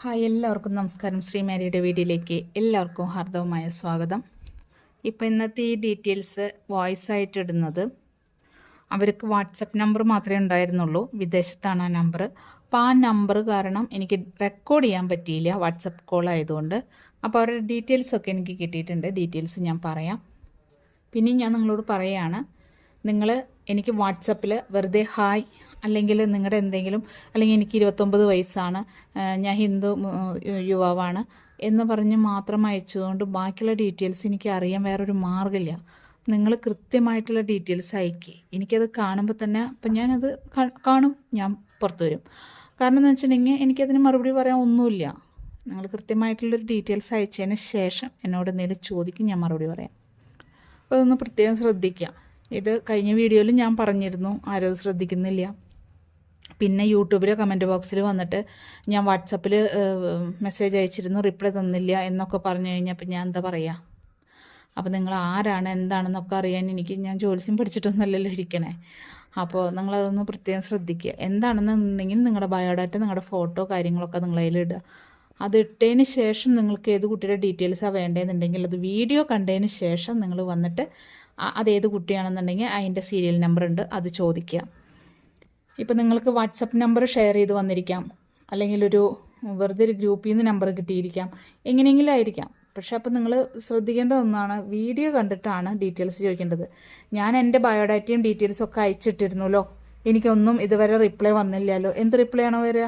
Hi എല്ലാവർക്കും നമസ്കാരം. ശ്രീ മാരിയുടെ വീഡിയോയിലേക്ക് എല്ലാവർക്കും ഹാർദവമായ സ്വാഗതം. ഇപ്പോൾ ഇന്നത്തെ ഈ ഡീറ്റെയിൽസ് വോയിസ് ആയിട്ട് ഇടുന്നത്. അവർക്ക് വാട്സപ്പ് നമ്പർ മാത്രമേ ഉണ്ടായിരുന്നുള്ളൂ. വിദേശത്താണ് ആ നമ്പർ. അപ്പോൾ ആ നമ്പർ കാരണം എനിക്ക് റെക്കോർഡ് ചെയ്യാൻ പറ്റിയില്ല വാട്സപ്പ് കോൾ ആയതുകൊണ്ട്. അപ്പോൾ അവരുടെ ഡീറ്റെയിൽസ് ഒക്കെ എനിക്ക് കിട്ടിയിട്ടുണ്ട്. ഡീറ്റെയിൽസ് ഞാൻ പറയാം. പിന്നെ ഞാൻ നിങ്ങളോട് പറയുകയാണ് നിങ്ങൾ എനിക്ക് വാട്സപ്പിൽ വെറുതെ ഹായ് അല്ലെങ്കിൽ നിങ്ങളുടെ എന്തെങ്കിലും അല്ലെങ്കിൽ എനിക്ക് ഇരുപത്തൊമ്പത് വയസ്സാണ് ഞാൻ ഹിന്ദു യുവാവാണ് എന്ന് പറഞ്ഞ് മാത്രം അയച്ചുകൊണ്ട് ബാക്കിയുള്ള ഡീറ്റെയിൽസ് എനിക്ക് അറിയാൻ വേറൊരു മാർഗമില്ല. നിങ്ങൾ കൃത്യമായിട്ടുള്ള ഡീറ്റെയിൽസ് അയക്കി. എനിക്കത് കാണുമ്പോൾ തന്നെ അപ്പം ഞാനത് കാണും ഞാൻ പുറത്തു വരും. കാരണം എന്ന് വെച്ചിട്ടുണ്ടെങ്കിൽ എനിക്കതിന് മറുപടി പറയാൻ ഒന്നുമില്ല. നിങ്ങൾ കൃത്യമായിട്ടുള്ളൊരു ഡീറ്റെയിൽസ് അയച്ചതിന് ശേഷം എന്നോട് എന്തെങ്കിലും ചോദിക്കും ഞാൻ മറുപടി പറയാം. അപ്പോൾ അതൊന്ന് പ്രത്യേകം ശ്രദ്ധിക്കുക ഇത് കഴിഞ്ഞ വീഡിയോയിൽ ഞാൻ പറഞ്ഞിരുന്നു ആരും ശ്രദ്ധിക്കുന്നില്ല. പിന്നെ യൂട്യൂബിലെ കമന്റ് ബോക്സിൽ വന്നിട്ട് ഞാൻ വാട്സപ്പിൽ മെസ്സേജ് അയച്ചിരുന്നു റിപ്ലൈ തന്നില്ല എന്നൊക്കെ പറഞ്ഞു കഴിഞ്ഞപ്പോൾ ഞാൻ എന്താ പറയുക അപ്പോൾ നിങ്ങൾ ആരാണ് എന്താണെന്നൊക്കെ അറിയാൻ എനിക്ക് ഞാൻ ജോലിസ്യം പഠിച്ചിട്ടൊന്നുമല്ലല്ലോ ഇരിക്കണേ. അപ്പോൾ നിങ്ങളതൊന്ന് പ്രത്യേകം ശ്രദ്ധിക്കുക. എന്താണെന്നുണ്ടെങ്കിൽ നിങ്ങളുടെ ബയോഡാറ്റ നിങ്ങളുടെ ഫോട്ടോ കാര്യങ്ങളൊക്കെ നിങ്ങൾ അതിലിടുക അത് ഇട്ടതിന് ശേഷം നിങ്ങൾക്ക് ഏത് കുട്ടിയുടെ ഡീറ്റെയിൽസാണ് വേണ്ടതെന്നുണ്ടെങ്കിൽ അത് വീഡിയോ കണ്ടതിന് ശേഷം നിങ്ങൾ വന്നിട്ട് അത് അതേത് കുട്ടിയാണെന്നുണ്ടെങ്കിൽ അതിന്റെ സീരിയൽ നമ്പർ ഉണ്ട് അത് ചോദിക്കുക. ഇപ്പം നിങ്ങൾക്ക് വാട്സപ്പ് നമ്പർ ഷെയർ ചെയ്ത് വന്നിരിക്കാം. അല്ലെങ്കിൽ ഒരു വെറുതെ ഒരു ഗ്രൂപ്പിൽ നിന്ന് നമ്പർ കിട്ടിയിരിക്കാം. എങ്ങനെയെങ്കിലും ആയിരിക്കാം. പക്ഷെ അപ്പം നിങ്ങൾ ശ്രദ്ധിക്കേണ്ട ഒന്നാണ് വീഡിയോ കണ്ടിട്ടാണ് ഡീറ്റെയിൽസ് ചോദിക്കേണ്ടത്. ഞാൻ എന്റെ ബയോഡാറ്റയും ഡീറ്റെയിൽസും ഒക്കെ അയച്ചിട്ടിരുന്നല്ലോ. എനിക്കൊന്നും ഇതുവരെ റിപ്ലൈ വന്നില്ലല്ലോ. എന്ത് റിപ്ലൈ ആണോ വരിക?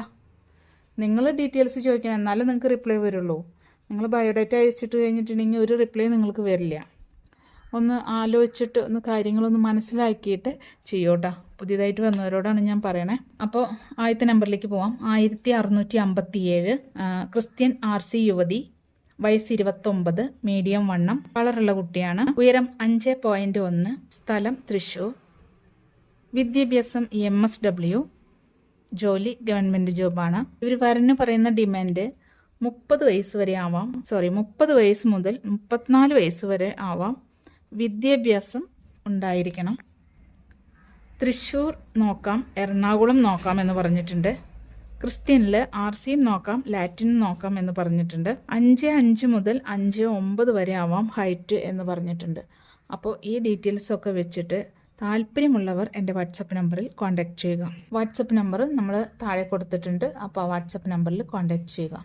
നിങ്ങൾ ഡീറ്റെയിൽസ് ചോദിക്കണം. എന്നാലും നിങ്ങൾക്ക് റിപ്ലൈ വരുള്ളൂ. നിങ്ങൾ ബയോഡാറ്റ അയച്ചിട്ട് കഴിഞ്ഞിട്ടുണ്ടെങ്കിൽ ഒരു റിപ്ലൈ നിങ്ങൾക്ക് വരില്ല. ഒന്ന് ആലോചിച്ചിട്ട് ഒന്ന് കാര്യങ്ങളൊന്ന് മനസ്സിലാക്കിയിട്ട് ചെയ്യൂട്ടോ. പുതിയതായിട്ട് വന്നവരോടാണ് ഞാൻ പറയണേ. അപ്പോൾ ആദ്യത്തെ നമ്പറിലേക്ക് പോവാം. ആയിരത്തി അറുന്നൂറ്റി അമ്പത്തി ഏഴ് ക്രിസ്ത്യൻ ആർ സി യുവതി വയസ്സ് ഇരുപത്തൊമ്പത് മീഡിയം വണ്ണം കളറുള്ള കുട്ടിയാണ്. ഉയരം അഞ്ച് പോയിന്റ് ഒന്ന് സ്ഥലം തൃശ്ശൂർ. വിദ്യാഭ്യാസം എം എസ് ഡബ്ല്യു ജോലി ഗവൺമെന്റ് ജോബാണ്. ഇവർ വരന് പറയുന്ന ഡിമാൻഡ് മുപ്പത് വയസ്സ് വരെ ആവാം. സോറി മുപ്പത് വയസ്സ് മുതൽ മുപ്പത്തിനാല് വയസ്സ് വരെ ആവാം. വിദ്യാഭ്യാസം ഉണ്ടായിരിക്കണം. തൃശ്ശൂർ നോക്കാം എറണാകുളം നോക്കാം എന്ന് പറഞ്ഞിട്ടുണ്ട്. ക്രിസ്ത്യനിൽ ആർ സിയും നോക്കാം ലാറ്റിനും നോക്കാം എന്ന് പറഞ്ഞിട്ടുണ്ട്. അഞ്ച് അഞ്ച് മുതൽ അഞ്ച് ഒമ്പത് വരെ ആവാം ഹൈറ്റ് എന്ന് പറഞ്ഞിട്ടുണ്ട്. അപ്പോൾ ഈ ഡീറ്റെയിൽസ് ഒക്കെ വെച്ചിട്ട് താല്പര്യമുള്ളവർ എന്റെ വാട്സപ്പ് നമ്പറിൽ കോൺടാക്ട് ചെയ്യുക. വാട്സപ്പ് നമ്പർ നമ്മൾ താഴെ കൊടുത്തിട്ടുണ്ട്. അപ്പോൾ ആ വാട്സപ്പ് നമ്പറിൽ കോൺടാക്ട് ചെയ്യുക.